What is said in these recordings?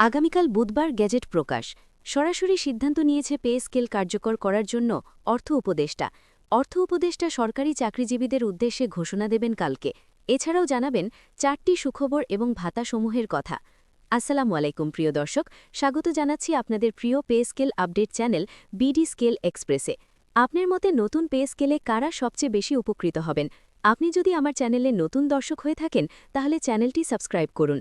আগামীকাল বুধবার গ্যাজেট প্রকাশ। সরাসরি সিদ্ধান্ত নিয়েছে পে স্কেল কার্যকর করার জন্য অর্থ উপদেষ্টা। অর্থ উপদেষ্টা সরকারি চাকরিজীবীদের উদ্দেশ্যে ঘোষণা দেবেন কালকে। এছাড়াও জানাবেন, চারটি সুখবর এবং ভাতাসমূহের কথা। আসসালামু আলাইকুম, প্রিয় দর্শক। স্বাগত জানাচ্ছি আপনাদের প্রিয় pay scale update channel BD scale এক্সপ্রেসে। আপনার মতে নতুন পে স্কেলে কারা সবচেয়ে বেশি উপকৃত হবেন? আপনি যদি আমার চ্যানেলে নতুন দর্শক হয়ে থাকেন, তাহলে চ্যানেলটি সাবস্ক্রাইব করুন।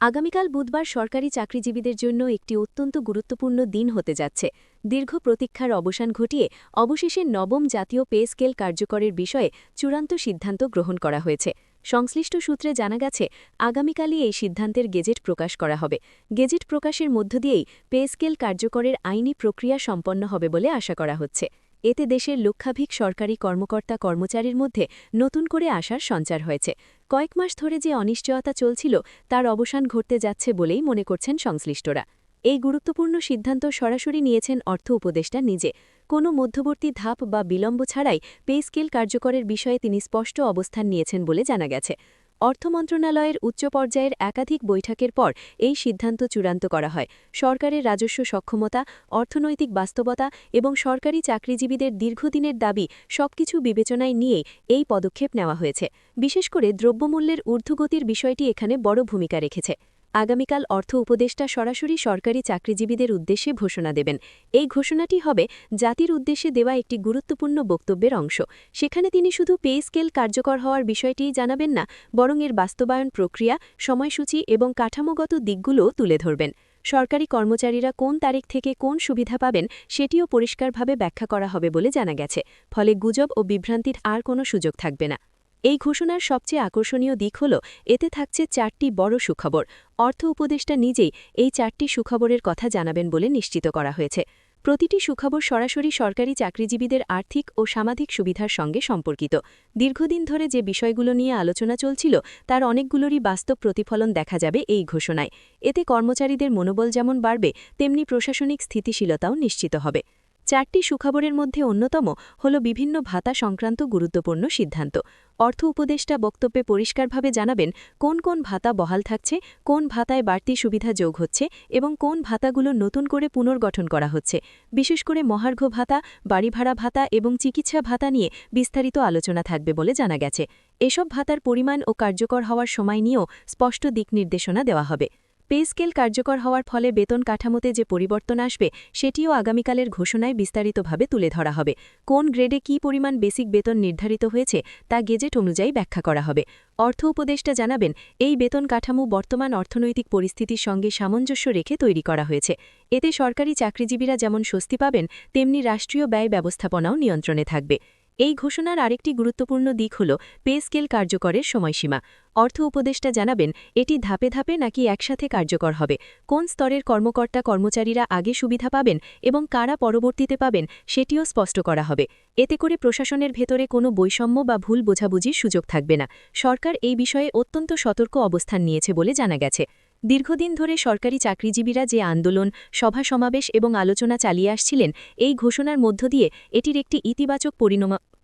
আগামীকাল বুধবার সরকারি চাকরিজীবীদের জন্য একটি অত্যন্ত গুরুত্বপূর্ণ দিন হতে যাচ্ছে। দীর্ঘ প্রতীক্ষার অবসান ঘটিয়ে অবশেষে নবম জাতীয় পে স্কেল কার্যকরের বিষয়ে চূড়ান্ত সিদ্ধান্ত গ্রহণ করা হয়েছে। সংশ্লিষ্ট সূত্রে জানা গেছে, আগামীকালই এই সিদ্ধান্তের গেজেট প্রকাশ করা হবে। গেজেট প্রকাশের মধ্য দিয়েই পে স্কেল কার্যকরের আইনি প্রক্রিয়া সম্পন্ন হবে বলে আশা করা হচ্ছে। এতে দেশের লক্ষাধিক সরকারি কর্মকর্তা কর্মচারীর মধ্যে নতুন করে আসার সঞ্চার হয়েছে। কয়েক মাস ধরে যে অনিশ্চয়তা চলছিল, তার অবসান ঘটতে যাচ্ছে বলেই মনে করছেন সংশ্লিষ্টরা। এই গুরুত্বপূর্ণ সিদ্ধান্ত সরাসরি নিয়েছেন অর্থ উপদেষ্টা নিজে। কোনো মধ্যবর্তী ধাপ বা বিলম্ব ছাড়াই পে স্কেল কার্যকরের বিষয়ে তিনি স্পষ্ট অবস্থান নিয়েছেন বলে জানা গেছে। অর্থ মন্ত্রণালয়ের উচ্চ পর্যায়ের একাধিক বৈঠকের পর এই সিদ্ধান্ত চূড়ান্ত করা হয়। সরকারের রাজস্ব সক্ষমতা, অর্থনৈতিক বাস্তবতা এবং সরকারি চাকরিজীবীদের দীর্ঘদিনের দাবি সবকিছু বিবেচনায় নিয়ে এই পদক্ষেপ নেওয়া হয়েছে। বিশেষ করে দ্রব্যমূল্যের ঊর্ধ্বগতির বিষয়টি এখানে বড় ভূমিকা রেখেছে। আগামীকাল অর্থ উপদেষ্টা সরাসরি সরকারি চাকরিজীবীদের উদ্দেশ্যে ঘোষণা দেবেন। এই ঘোষণাটি হবে জাতির উদ্দেশ্যে দেওয়া একটি গুরুত্বপূর্ণ বক্তব্যের অংশ। সেখানে তিনি শুধু পে স্কেল কার্যকর হওয়ার বিষয়টিই জানাবেন না, বরং এর বাস্তবায়ন প্রক্রিয়া, সময়সূচি এবং কাঠামোগত দিকগুলোও তুলে ধরবেন। সরকারি কর্মচারীরা কোন তারিখ থেকে কোন সুবিধা পাবেন সেটিও পরিষ্কারভাবে ব্যাখ্যা করা হবে বলে জানা গেছে। ফলে গুজব ও বিভ্রান্তির আর কোনো সুযোগ থাকবে না। এই ঘোষণার সবচেয়ে আকর্ষণীয় দিক হল, এতে থাকছে চারটি বড় সুখবর। অর্থ উপদেষ্টা নিজেই এই চারটি সুখবরের কথা জানাবেন বলে নিশ্চিত করা হয়েছে। প্রতিটি সুখবর সরাসরি সরকারি চাকরিজীবীদের আর্থিক ও সামাজিক সুবিধার সঙ্গে সম্পর্কিত। দীর্ঘদিন ধরে যে বিষয়গুলো নিয়ে আলোচনা চলছিল, তার অনেকগুলোরই বাস্তব প্রতিফলন দেখা যাবে এই ঘোষণায়। এতে কর্মচারীদের মনোবল যেমন বাড়বে, তেমনি প্রশাসনিক স্থিতিশীলতাও নিশ্চিত হবে। চারটি সুখবরের মধ্যে অন্যতম হল বিভিন্ন ভাতা সংক্রান্ত গুরুত্বপূর্ণ সিদ্ধান্ত। অর্থ উপদেষ্টা বক্তব্যে পরিষ্কারভাবে জানাবেন, কোন কোন ভাতা বহাল থাকছে, কোন ভাতায় বাড়তি সুবিধা যোগ হচ্ছে এবং কোন ভাতাগুলো নতুন করে পুনর্গঠন করা হচ্ছে। বিশেষ করে মহার্ঘ ভাতা বাড়ি ভাড়া ভাতা এবং চিকিৎসা ভাতা নিয়ে বিস্তারিত আলোচনা থাকবে বলে জানা গেছে। এসব ভাতার পরিমাণ ও কার্যকর হওয়ার সময় নিয়েও স্পষ্ট দিক নির্দেশনা দেওয়া হবে। পে স্কেল কার্যকর হওয়ার ফলে বেতন কাঠামোতে যে পরিবর্তন আসবে, সেটিও আগামীকালের ঘোষণায় বিস্তারিতভাবে তুলে ধরা হবে। কোন গ্রেডে কি পরিমাণ বেসিক বেতন নির্ধারিত হয়েছে, তা গেজেট অনুযায়ী ব্যাখ্যা করা হবে। অর্থ উপদেষ্টা জানাবেন, এই বেতন কাঠামো বর্তমান অর্থনৈতিক পরিস্থিতির সঙ্গে সামঞ্জস্য রেখে তৈরি করা হয়েছে। এতে সরকারি চাকরিজীবীরা যেমন স্বস্তি পাবেন, তেমনি রাষ্ট্রীয় ব্যয় ব্যবস্থাপনাও নিয়ন্ত্রণে থাকবে। এই ঘোষণার আরেকটি গুরুত্বপূর্ণ দিক হল, পে স্কেল কার্যকরের সময়সীমা। অর্থ উপদেষ্টা জানাবেন, এটি ধাপে ধাপে নাকি একসাথে কার্যকর হবে? কোন স্তরের কর্মকর্তা কর্মচারীরা আগে সুবিধা পাবেন এবং কারা পরবর্তীতে পাবেন, সেটিও স্পষ্ট করা হবে। এতে করে প্রশাসনের ভেতরে কোনো বৈষম্য বা ভুল বোঝাবুঝির সুযোগ থাকবে না। সরকার এই বিষয়ে অত্যন্ত সতর্ক অবস্থান নিয়েছে বলে জানা গেছে। দীর্ঘদিন ধরে সরকারি চাকরিজীবীরা যে আন্দোলন, সভা সমাবেশ এবং আলোচনা চালিয়ে আসছিলেন, এই ঘোষণার মধ্য দিয়ে এটির একটি ইতিবাচক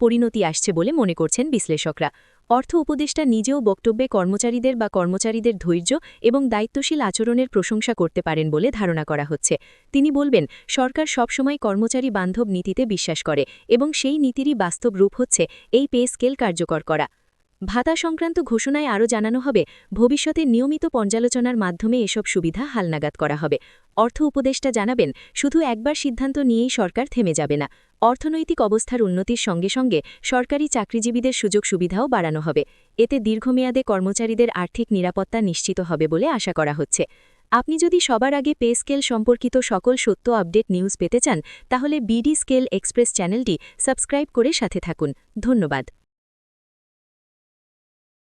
পরিণতি আসছে বলে মনে করছেন বিশ্লেষকরা। অর্থ উপদেষ্টা নিজেও বক্তব্যে কর্মচারীদের বা কর্মচারীদের ধৈর্য এবং দায়িত্বশীল আচরণের প্রশংসা করতে পারেন বলে ধারণা করা হচ্ছে। তিনি বলবেন, সরকার সবসময় কর্মচারী বান্ধব নীতিতে বিশ্বাস করে এবং সেই নীতিরই বাস্তব রূপ হচ্ছে এই পে স্কেল কার্যকর করা। ভাতা সংক্রান্ত ঘোষণায় আরও জানানো হবে, ভবিষ্যতে নিয়মিত পর্যালোচনার মাধ্যমে এসব সুবিধা হালনাগাদ করা হবে। অর্থ উপদেষ্টা জানাবেন, শুধু একবার সিদ্ধান্ত নিয়েই সরকার থেমে যাবে না। অর্থনৈতিক অবস্থার উন্নতির সঙ্গে সঙ্গে সরকারি চাকরিজীবীদের সুযোগ সুবিধাও বাড়ানো হবে। এতে দীর্ঘমেয়াদে কর্মচারীদের আর্থিক নিরাপত্তা নিশ্চিত হবে বলে আশা করা হচ্ছে। আপনি যদি সবার আগে পে স্কেল সম্পর্কিত সকল সত্য আপডেট নিউজ পেতে চান, তাহলে বিডি স্কেল এক্সপ্রেস চ্যানেলটি সাবস্ক্রাইব করে সাথে থাকুন। ধন্যবাদ।